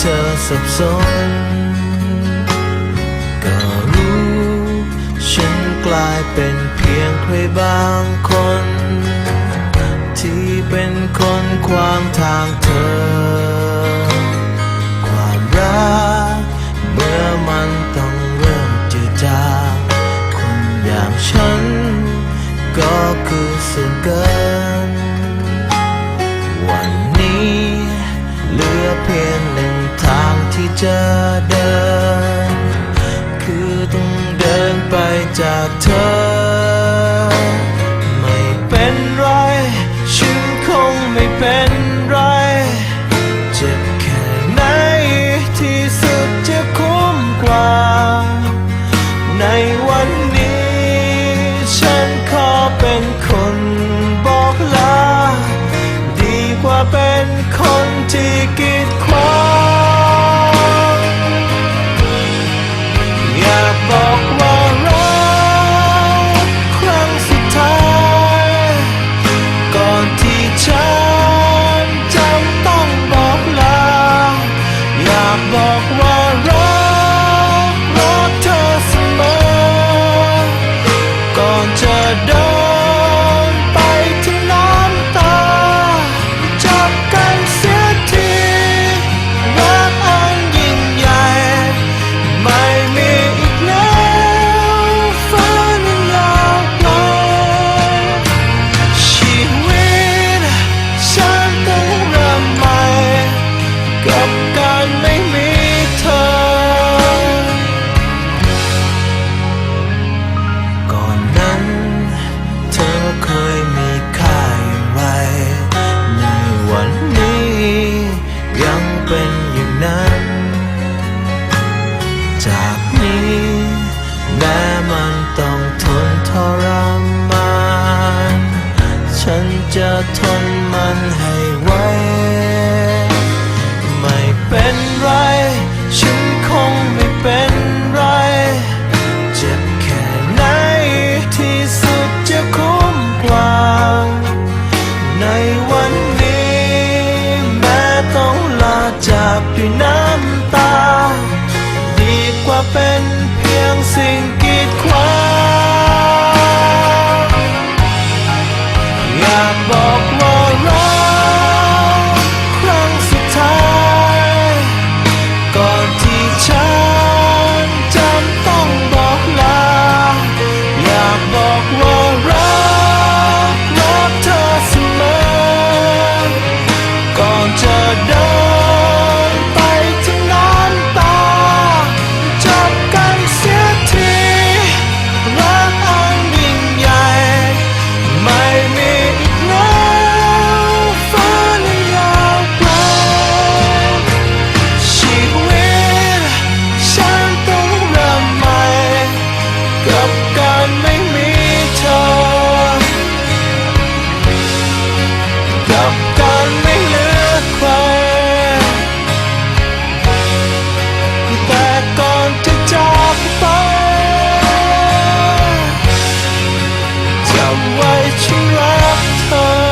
เธอสับสน ก็รู้ ฉันกลายเป็นเพียงใครบางคน ที่เป็นคนขวางทางเธอ ความรักเมื่อมันต้องเริ่มจืดจางคนอย่างฉัน ก็คือส่วนเกินวัน จะเดิน คือต้องเดินไปจากเธอ ไม่เป็นไร ฉันคงไม่เป็นไร เจ็บแค่ไหนที่สุดจะคุ้มกว่า ในวันนี้ ฉันขอเป็นคนบอกลา ดีกว่าเป็นคนที่กีดขวาง ก่อนจะเดินไปถึงน้ำตา จับกันเสียทีรักอันยิ่งใหญ่ ไม่มีอีกแล้วฝันยาวไกลชีวิตฉันต้องเริ่มใหม่กับ ฉันจะทนมันให้ไหวไม่เป็นไร ฉันคงไม่เป็นไร เจ็บแค่ไหนที่สุดจะคุ้มกว่าในวันนี้ แม้ต้องลาจากด้วยน้ำตา ดีกว่าเป็นเพียงสิ่งกีดขวาง I've done ไว้ฉันรักเธอ